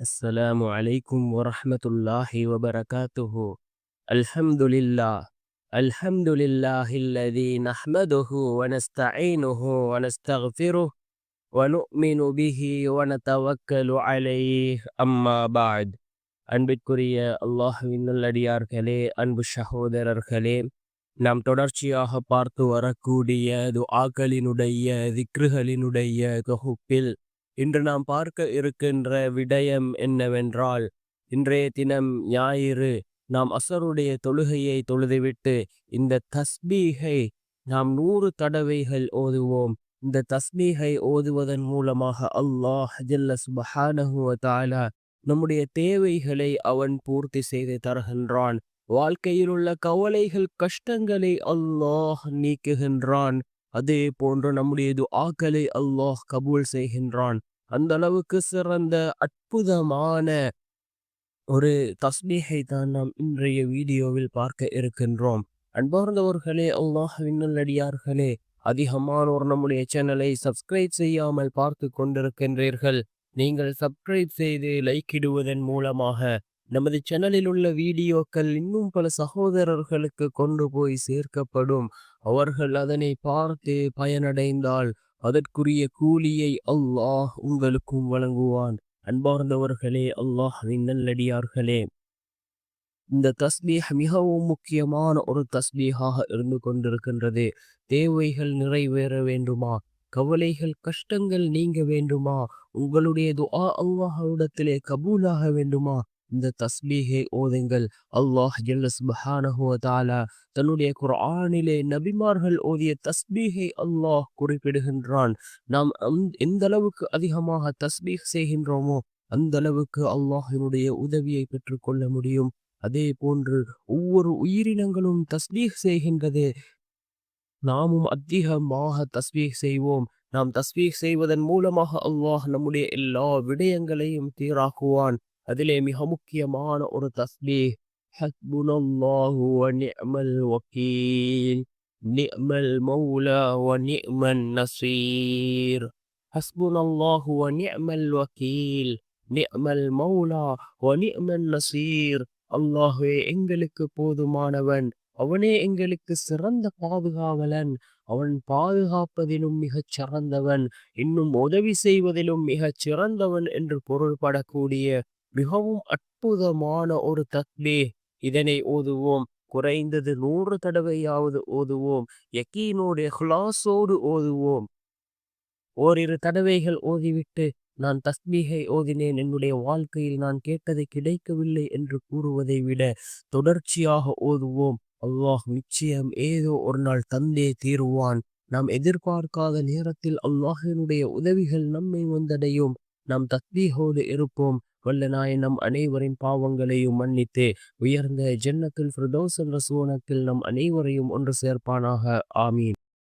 السلام عليكم ورحمة الله وبركاته الحمد لله الحمد لله الذي نحمده ونستعينه ونستغفره ونؤمن به ونتوكل عليه أما بعد அன்பிற்குரிய அல்லாஹுவின் நல்லடியார்களே அன்பு சகோதரர்களே நாம் தொடர்ச்சியாக பார்த்து வரக்கூடிய துஆக்களினுடைய திக்ருகளினுடைய தொகுப்பில் இன்று நாம் பார்க்க இருக்கின்ற விடயம் என்னவென்றால் இன்றைய தினம் ஞாயிறு நாம் அசருடைய தொழுகையை தொழுதுவிட்டு இந்த தஸ்பீகை நாம் நூறு தடவைகள் ஓதுவோம். இந்த தஸ்பீகை ஓதுவதன் மூலமாக அல்லாஹ் ஜல்ல சுபஹானஹு தாலா நம்முடைய தேவைகளை அவன் பூர்த்தி செய்து தருகின்றான். வாழ்க்கையில் உள்ள கவலைகள் கஷ்டங்களை அல்லாஹ் நீக்குகின்றான். அதே போன்று நம்முடைய துஆக்களை அல்லாஹ் கபூல் செய்கின்றான். அந்த அளவுக்கு சிறந்த அற்புதமான ஒரு தஸ்பீகை தான் நாம் இன்றைய வீடியோவில் பார்க்க இருக்கின்றோம். அன்பார்ந்தவர்களே அல்லாஹ் விண்ணல்லடியார்களே அதிகமானோர் நம்முடைய சேனலை சப்ஸ்கிரைப் செய்யாமல் பார்த்து கொண்டிருக்கின்றீர்கள். நீங்கள் சப்ஸ்கிரைப் செய்து லைக் இடுவதன் மூலமாக நமது சேனலில் உள்ள வீடியோக்கள் இன்னும் பல சகோதரர்களுக்கு கொண்டு போய் சேர்க்கப்படும். அவர்கள் அதனை பார்த்து பயனடைந்தால் அதற்குரிய கூலியை அல்லாஹ் உங்களுக்கும் வழங்குவான். அன்பார்ந்தவர்களே அல்லாஹின் நல்லடியார்களே. இந்த தஸ்பீஹ் மிகவும் முக்கியமான ஒரு தஸ்பீகாக இருந்து கொண்டிருக்கின்றது. தேவைகள் நிறைவேற வேண்டுமா? கவலைகள் கஷ்டங்கள் நீங்க வேண்டுமா? உங்களுடைய துஆ அல்லாஹ்விடத்திலே கபூலாக வேண்டுமா? இந்த தஸ்பீகை ஓதுங்கள். அல்லாஹ் தன்னுடைய குரானிலே நபிமார்கள் ஓதிய தஸ்பீகை அல்லாஹ் குறிப்பிடுகின்றான். நாம் எந்த அளவுக்கு அதிகமாக தஸ்பீக் செய்கின்றோமோ அந்த அளவுக்கு அல்லாஹினுடைய உதவியை பெற்றுக்கொள்ள முடியும். அதே போன்று ஒவ்வொரு உயிரினங்களும் தஸ்பீக் செய்கின்றது. நாமும் அதிகமாக தஸ்பீக் செய்வோம். நாம் தஸ்பீக் செய்வதன் மூலமாக அல்லாஹ் நம்முடைய எல்லா விடயங்களையும் தீராக்குவான் அதிலே மிக முக்கியமான ஒரு தஸ்பீஹ் ஹஸ்புனல்லாஹு வ நிஅமல் வக்கீல் நிஅமல் மௌலா வ நிஅமன் நசீர். ஹஸ்புனல்லாஹு வ நிஅமல் வக்கீல் நிஅமல் மௌலா வ நிஅமன் நசீர். அல்லாஹே எங்களுக்கு போதுமானவன் அவனே எங்களுக்கு சிறந்த பாதுகாவலன் அவன் பாதுகாப்பதிலும் மிகச் சிறந்தவன் இன்னும் உதவி செய்வதிலும் மிகச் சிறந்தவன் என்று பொருள்படக்கூடிய மிகவும் அற்புதமான ஒரு தத்பே இதனை ஓதுவோம். குறைந்தது நூறு தடவையாவது ஓதுவோம். யக்கீனோடு ஹுலாசோடு ஓதுவோம். ஓரிரு தடவைகள் ஓதிவிட்டு நான் தஸ்மீகை ஓதினேன். என்னுடைய வாழ்க்கையில் நான் கேட்டது கிடைக்கவில்லை என்று கூறுவதை விட தொடர்ச்சியாக ஓதுவோம். அல்லாஹ் நிச்சயம் ஏதோ ஒரு நாள் தந்தே தீருவான். நாம் எதிர்பார்க்காத நேரத்தில் அல்லாஹினுடைய உதவிகள் நம்மை வந்தடையும். நாம் தத்பீகோடு இருப்போம். வல்லநாயன் நம் அனைவரின் பாவங்களையும் மன்னித்து. உயர்ந்த ஜன்னத்தில் ஃபிரதோஸ் என்ற நம் அனைவரையும் ஒன்று சேர்ப்பானாக. ஆமீன்.